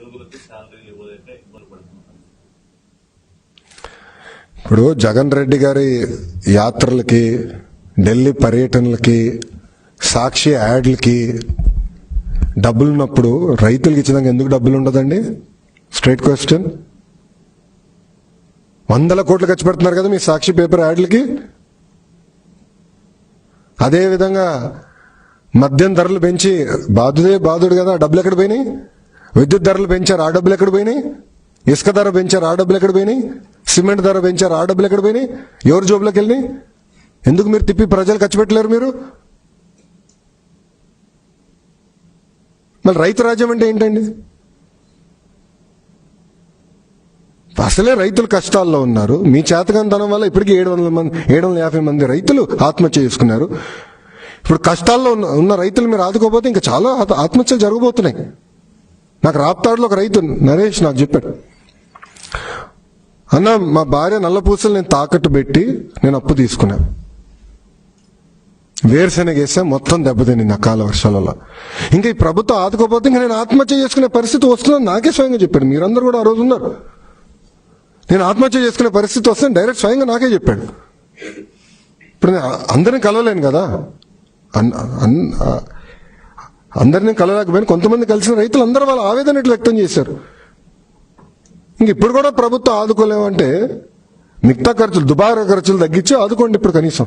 ఉద్యోగులకు ఇవ్వలేక ఇబ్బంది పడుతున్నారు. ఇప్పుడు జగన్ రెడ్డి గారి యాత్రలకి ఢిల్లీ పర్యటనలకి సాక్షి యాడ్లకి డబ్బులు ఉన్నప్పుడు రైతులకు ఇచ్చినాక ఎందుకు డబ్బులు ఉండదండి? స్ట్రైట్ క్వశ్చన్ వందల కోట్లు ఖర్చు పెడుతున్నారు కదా మీ సాక్షి పేపర్ యాడ్లకి? అదేవిధంగా మద్యం ధరలు పెంచి బాధుదే బాధుడు కదా డబ్బులు ఎక్కడ పోయినాయి? విద్యుత్ ధరలు పెంచారు. ఆ డబ్బులు ఎక్కడ పోయినాయి? ఇసుక ధర పెంచారు. ఆ డబ్బులు ఎక్కడ పోయినాయి? సిమెంట్ ధర పెంచారు. ఆ డబ్బులు ఎక్కడ పోయినాయి? ఎవరి జోబులోకి వెళ్ళినాయి? ఎందుకు మీరు తిప్పి ప్రజలు ఖర్చు పెట్టలేరు మీరు? మళ్ళీ రైతు రాజ్యం అంటే ఏంటండి? అసలే రైతులు కష్టాల్లో ఉన్నారు. మీ చేతకంతనం వల్ల ఇప్పటికీ ఏడు వందల మంది ఏడు వందల యాభై మంది రైతులు ఆత్మహత్య చేసుకున్నారు. ఇప్పుడు కష్టాల్లో ఉన్న ఉన్న రైతులు మీరు ఆదుకోకపోతే ఇంకా చాలా ఆత్మహత్యలు జరగబోతున్నాయి. నాకు రాప్తాడులో ఒక రైతు నరేష్ నాకు చెప్పాడు. అన్న మా భార్య నల్ల పూసలు నేను తాకట్టు పెట్టి నేను అప్పు తీసుకున్నాను వేరుశెనగ వేస్తే మొత్తం దెబ్బతింది అకాల వర్షాలలో. ఇంకా ఈ ప్రభుత్వం ఆదుకోపోతే ఇంకా నేను ఆత్మహత్య చేసుకునే పరిస్థితి వస్తుందని నాకే స్వయంగా చెప్పాడు. మీరందరూ కూడా ఆ రోజు ఉన్నారు. నేను ఆత్మహత్య చేసుకునే పరిస్థితి వస్తే డైరెక్ట్ స్వయంగా నాకే చెప్పాడు. ఇప్పుడు నేను అందరిని కలవలేను కదా. అన్- అన్- అందరినీ కలలేకపోయినా కొంతమంది కలిసిన రైతులు అందరూ వాళ్ళ ఆవేదన ఇట్లా వ్యక్తం చేశారు. ఇంక ఇప్పుడు కూడా ప్రభుత్వం ఆదుకోలేమంటే మిగతా ఖర్చులు దుబారా ఖర్చులు తగ్గించి ఆదుకోండి ఇప్పుడు కనీసం.